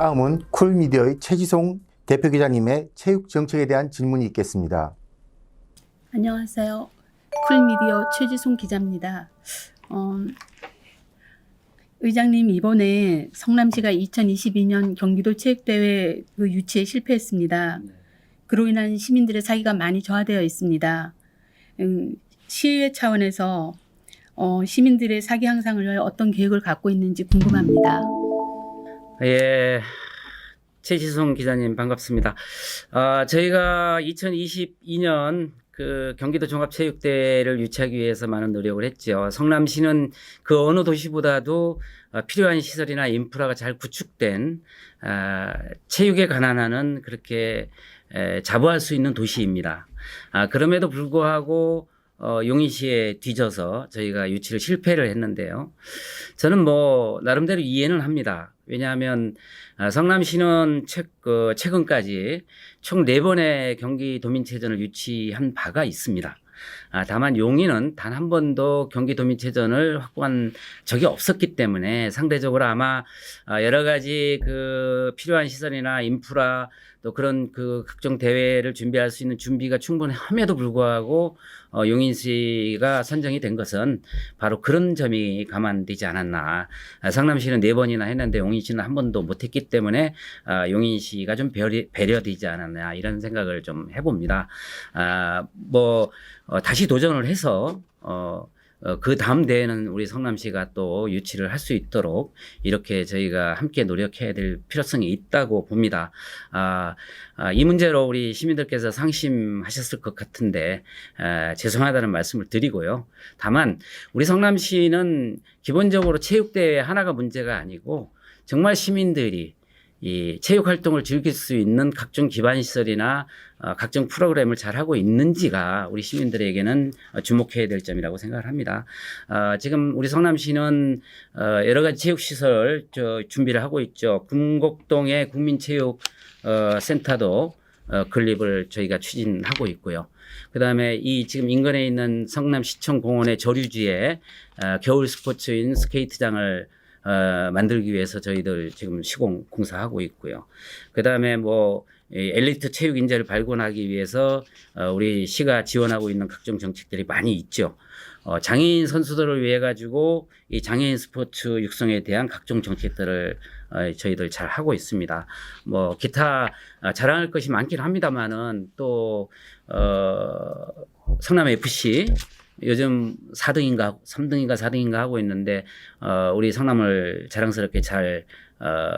다음은 쿨미디어의 최지송 대표 기자님의 체육 정책에 대한 질문이 있겠습니다. 안녕하세요. 쿨미디어 최지송 기자입니다. 어, 의장님 이번에 성남시가 2022년 경기도 체육대회 그 유치에 실패했습니다. 그로 인한 시민들의 사기가 많이 저하되어 있습니다. 음, 시의회 차원에서 어, 시민들의 사기 향상을 어떤 계획을 갖고 있는지 궁금합니다. 예, 최지송 기자님 반갑습니다. 아, 저희가 2022년 그 경기도 종합체육대회를 유치하기 위해서 많은 노력을 했죠. 성남시는 그 어느 도시보다도 아, 필요한 시설이나 인프라가 잘 구축된 아, 체육에 관한 하는 그렇게 에, 자부할 수 있는 도시입니다. 아, 그럼에도 불구하고 어, 용인시에 뒤져서 저희가 유치를 실패를 했는데요. 저는 뭐 나름대로 이해는 합니다. 왜냐하면 아, 성남시는 최, 그, 최근까지 총 네번의 경기도민체전을 유치한 바가 있습니다. 아, 다만 용인은 단 한 번도 경기도민체전을 확보한 적이 없었기 때문에 상대적으로 아마 아, 여러 가지 그 필요한 시설이나 인프라 또 그런 그 각종 대회를 준비할 수 있는 준비가 충분함에도 불구하고 어, 용인 시가 선정이 된 것은 바로 그런 점이 감안되지 않았나. 아, 성남시는 네 번이나 했는데 용인시는 한 번도 못했기 때문에 아, 용인시가 좀 배려, 배려되지 않았나 이런 생각을 좀 해봅니다. 아, 뭐 어, 다시 도전을 해서 어, 어, 그 다음 대회는 우리 성남시가 또 유치를 할 수 있도록 이렇게 저희가 함께 노력해야 될 필요성이 있다고 봅니다. 아, 아, 이 문제로 우리 시민들께서 상심하셨을 것 같은데 에, 죄송하다는 말씀을 드리고요. 다만 우리 성남시는 기본적으로 체육대회 하나가 문제가 아니고 정말 시민들이 이 체육 활동을 즐길 수 있는 각종 기반 시설이나 어, 각종 프로그램을 잘 하고 있는지가 우리 시민들에게는 어, 주목해야 될 점이라고 생각을 합니다. 어, 지금 우리 성남시는 어, 여러 가지 체육 시설 저 준비를 하고 있죠. 금곡동의 국민체육 어, 센터도 어, 건립을 저희가 추진하고 있고요. 그다음에 이 지금 인근에 있는 성남시청 공원의 저류지에 어, 겨울 스포츠인 스케이트장을 어, 만들기 위해서 저희들 지금 시공 공사하고 있고요. 그 다음에 뭐이 엘리트 체육 인재를 발굴하기 위해서 어, 우리 시가 지원하고 있는 각종 정책들이 많이 있죠. 어, 장애인 선수들을 위해 가지고 이 장애인 스포츠 육성에 대한 각종 정책들을 어, 저희들 잘 하고 있습니다. 뭐 기타 아, 자랑할 것이 많긴 합니다만은 또 어, 성남 FC 요즘 4등인가 3등인가 4등인가 하고 있는데 어, 우리 성남을 자랑스럽게 잘 어,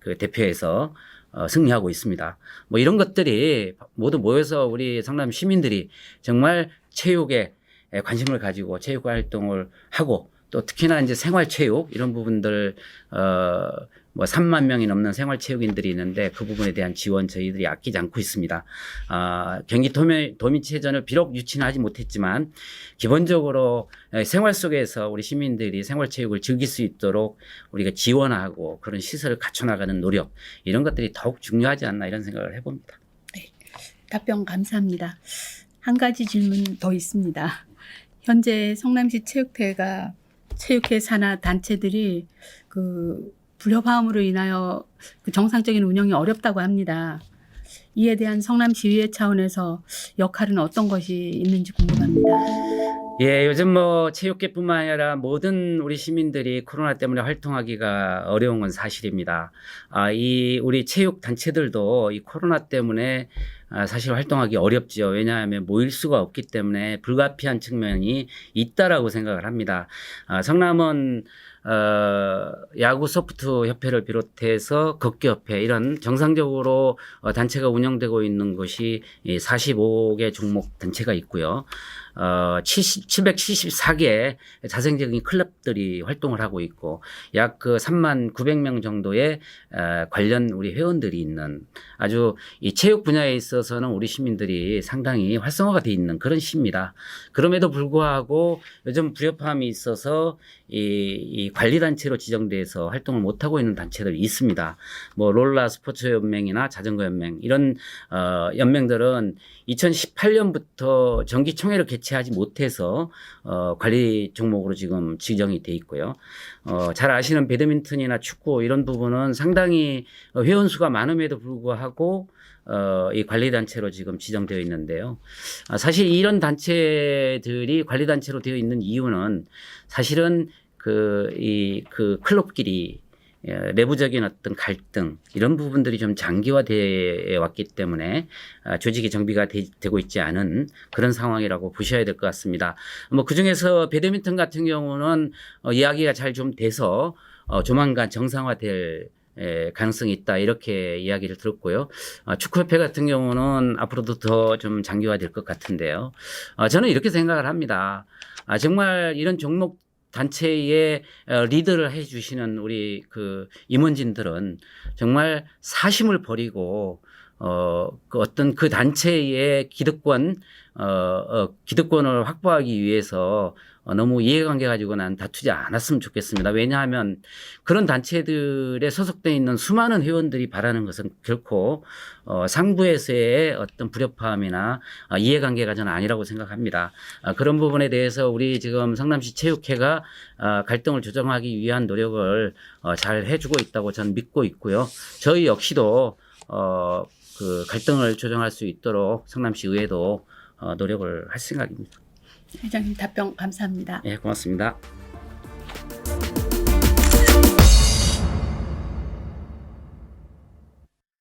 그 대표해서 어, 승리하고 있습니다. 뭐 이런 것들이 모두 모여서 우리 성남 시민들이 정말 체육에 에 관심을 가지고 체육 활동을 하고 또 특히나 이제 생활체육 이런 부분들 어 뭐 3만 명이 넘는 생활체육인들이 있는데 그 부분에 대한 지원 저희들이 아끼지 않고 있습니다. 아 경기 도민 도민체전을 비록 유치는 하지 못했지만 기본적으로 에, 생활 속에서 우리 시민들이 생활체육을 즐길 수 있도록 우리가 지원하고 그런 시설을 갖춰나가는 노력 이런 것들이 더욱 중요하지 않나 이런 생각을 해봅니다. 답변 감사합니다. 한 가지 질문 더 있습니다. 현재 성남시 체육대회가 체육회 산하 단체들이 그 불협화음으로 인하여 그 정상적인 운영이 어렵다고 합니다. 이에 대한 성남시의회 차원에서 역할은 어떤 것이 있는지 궁금합니다. 예, 요즘 뭐 체육계뿐만 아니라 모든 우리 시민들이 코로나 때문에 활동하기가 어려운 건 사실입니다. 아, 이 우리 체육 단체들도 이 코로나 때문에 아, 사실 활동하기 어렵지요. 왜냐하면 모일 수가 없기 때문에 불가피한 측면이 있다라고 생각을 합니다. 아, 성남은 어, 야구 소프트 협회를 비롯해서 걷기 협회 이런 정상적으로 어, 단체가 운영되고 있는 것이 이 45개 종목 단체가 있고요. 어, 70, 774개 자생적인 클럽들이 활동을 하고 있고 약 그 3만 900명 정도의 어, 관련 우리 회원들이 있는 아주 이 체육 분야에 있어서 는 우리 시민들이 상당히 활성화가 돼 있는 그런 시입니다. 그럼에도 불구하고 요즘 불협화음이 있어서 이, 이 관리단체로 지정돼서 활동을 못하고 있는 단체들이 있습니다. 뭐 롤라 스포츠 연맹이나 자전거 연맹 이런 어, 연맹들은 2018년부터 정기총회를 개최하지 못해서 어, 관리 종목으로 지금 지정이 돼 있고요. 어, 잘 아시는 배드민턴이나 축구 이런 부분은 상당히 어, 회원 수가 많음에도 불구하고 어, 이 관리단체로 지금 지정되어 있는데요. 아, 사실 이런 단체들이 관리단체로 되어 있는 이유는 사실은 그, 이, 그 클럽끼리 예, 내부적인 어떤 갈등 이런 부분들이 좀 장기화되어 왔기 때문에 아, 조직이 정비가 되, 고 있지 않은 그런 상황이라고 보셔야 될 것 같습니다. 뭐 그중에서 배드민턴 같은 경우는 어, 이야기가 잘 좀 돼서 어, 조만간 정상화될 에, 가능성이 있다 이렇게 이야기를 들었고요. 아, 축구협회 같은 경우는 앞으로도 더 좀 장기화될 것 같은데요. 아, 저는 이렇게 생각을 합니다. 아, 정말 이런 종목 단체에 어, 리드를 해주시는 우리 그 임원진들은 정말 사심을 버리고 어, 그 어떤 그 단체의 기득권, 어, 어, 기득권을 확보하기 위해서 어, 너무 이해관계 가지고 난 다투지 않았으면 좋겠습니다. 왜냐하면 그런 단체들에 소속돼 있는 수많은 회원들이 바라는 것은 결코 어, 상부에서의 어떤 불협화음이나 어, 이해관계가 저는 아니라고 생각합니다. 아, 그런 부분에 대해서 우리 지금 성남시 체육회가 아, 갈등을 조정하기 위한 노력을 어, 잘 해주고 있다고 저는 믿고 있고요. 저희 역시도 어, 그 갈등을 조정할 수 있도록 성남시 의회도 어, 노력을 할 생각입니다. 회장님 답변 감사합니다. 예, 고맙습니다.